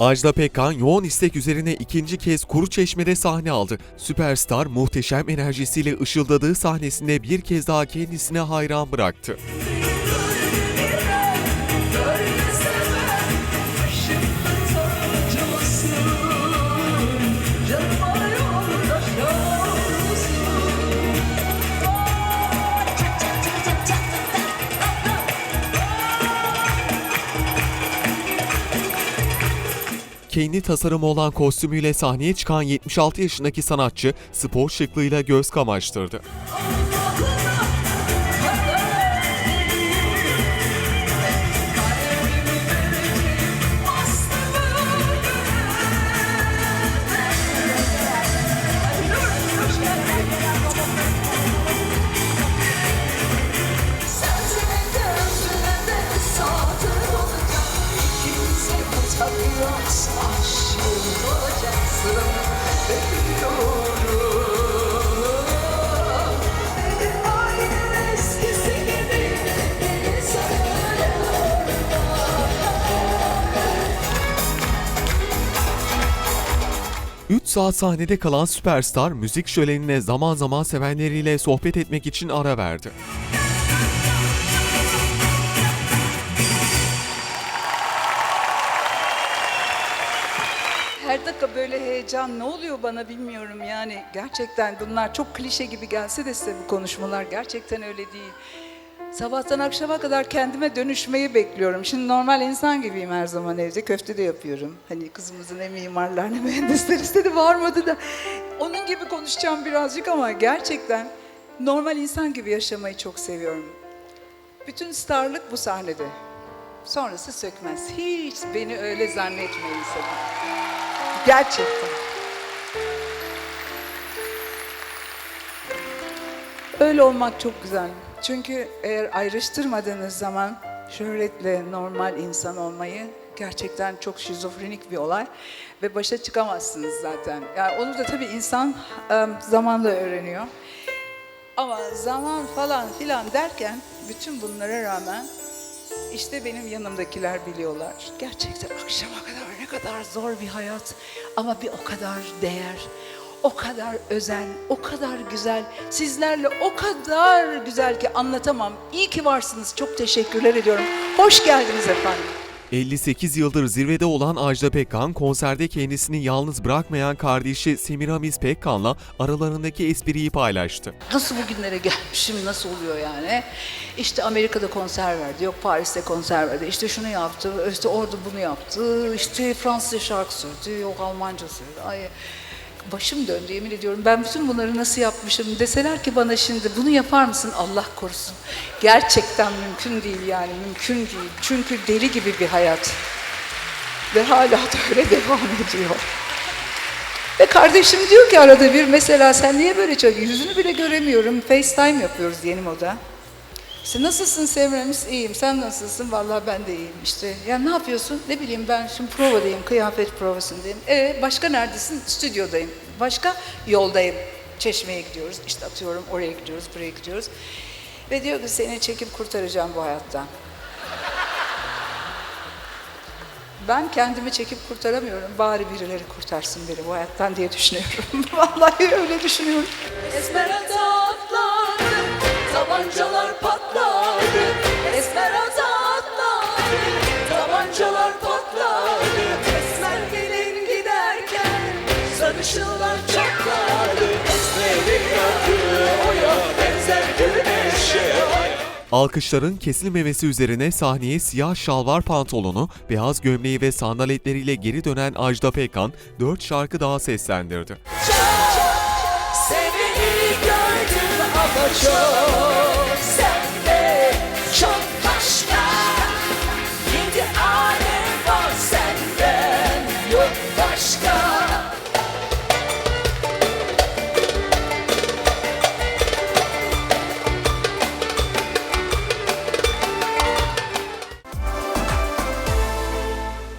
Ajda Pekkan yoğun istek üzerine ikinci kez Kuru Çeşme'de sahne aldı. Süperstar muhteşem enerjisiyle ışıldadığı sahnesinde bir kez daha kendisine hayran bıraktı. Kendi tasarımı olan kostümüyle sahneye çıkan 76 yaşındaki sanatçı spor şıklığıyla göz kamaştırdı. 3 saat sahnede kalan süperstar müzik şölenine zaman zaman sevenleriyle sohbet etmek için ara verdi. Her dakika böyle heyecan ne oluyor bana bilmiyorum yani. Gerçekten bunlar çok klişe gibi gelse de size bu konuşmalar gerçekten öyle değil. Sabahtan akşama kadar kendime dönüşmeyi bekliyorum. Şimdi normal insan gibiyim her zaman evde. Köfte de yapıyorum. Hani kızımızın ne mimarlar ne mühendisler istedi varmadı da. Onun gibi konuşacağım birazcık ama gerçekten normal insan gibi yaşamayı çok seviyorum. Bütün starlık bu sahnede. Sonrası sökmez. Hiç beni öyle zannetmeyin sakın. Gerçekten. Öyle olmak çok güzel. Çünkü eğer ayrıştırmadığınız zaman şöhretle normal insan olmayı gerçekten çok şizofrenik bir olay ve başa çıkamazsınız zaten. Yani onu da tabii insan zamanla öğreniyor. Ama zaman falan filan derken bütün bunlara rağmen işte benim yanımdakiler biliyorlar. Gerçekten akşama kadar ne kadar zor bir hayat ama bir o kadar değer, o kadar özel, o kadar güzel. Sizlerle o kadar güzel ki anlatamam. İyi ki varsınız. Çok teşekkürler ediyorum. Hoş geldiniz efendim. 58 yıldır zirvede olan Ajda Pekkan konserde kendisini yalnız bırakmayan kardeşi Semiramis Pekkan'la aralarındaki espriyi paylaştı. Nasıl bugünlere gelmişim, nasıl oluyor yani? İşte Amerika'da konser verdi, yok Paris'te konser verdi, işte şunu yaptı, işte orada bunu yaptı, işte Fransızca şarkı söyledi, yok Almanca söyledi. Ay, başım döndü yemin ediyorum. Ben bütün bunları nasıl yapmışım deseler ki bana şimdi bunu yapar mısın Allah korusun. Gerçekten mümkün değil yani, mümkün değil. Çünkü deli gibi bir hayat. Ve hala da öyle devam ediyor. Ve kardeşim diyor ki arada bir mesela sen niye böyle çalışıyorsun? Yüzünü bile göremiyorum. FaceTime yapıyoruz yeni moda. İşte nasılsın Semremiz? İyiyim. Sen nasılsın? Vallahi ben de iyiyim işte. Ya ne yapıyorsun? Ne bileyim ben şimdi provadayım, kıyafet provasındayım. E başka neredesin? Stüdyodayım. Başka yoldayım. Çeşmeye gidiyoruz. İşte atıyorum oraya gidiyoruz, buraya gidiyoruz. Ve diyor ki seni çekip kurtaracağım bu hayattan. Ben kendimi çekip kurtaramıyorum. Bari birileri kurtarsın beni bu hayattan diye düşünüyorum. Vallahi öyle düşünüyorum. Atladı, tabancalar oya benzer güneşe. Alkışların kesilmemesi üzerine sahneye siyah şalvar pantolonu, beyaz gömleği ve sandaletleriyle geri dönen Ajda Pekkan 4 şarkı daha seslendirdi. Seni iyi gördüm ama çok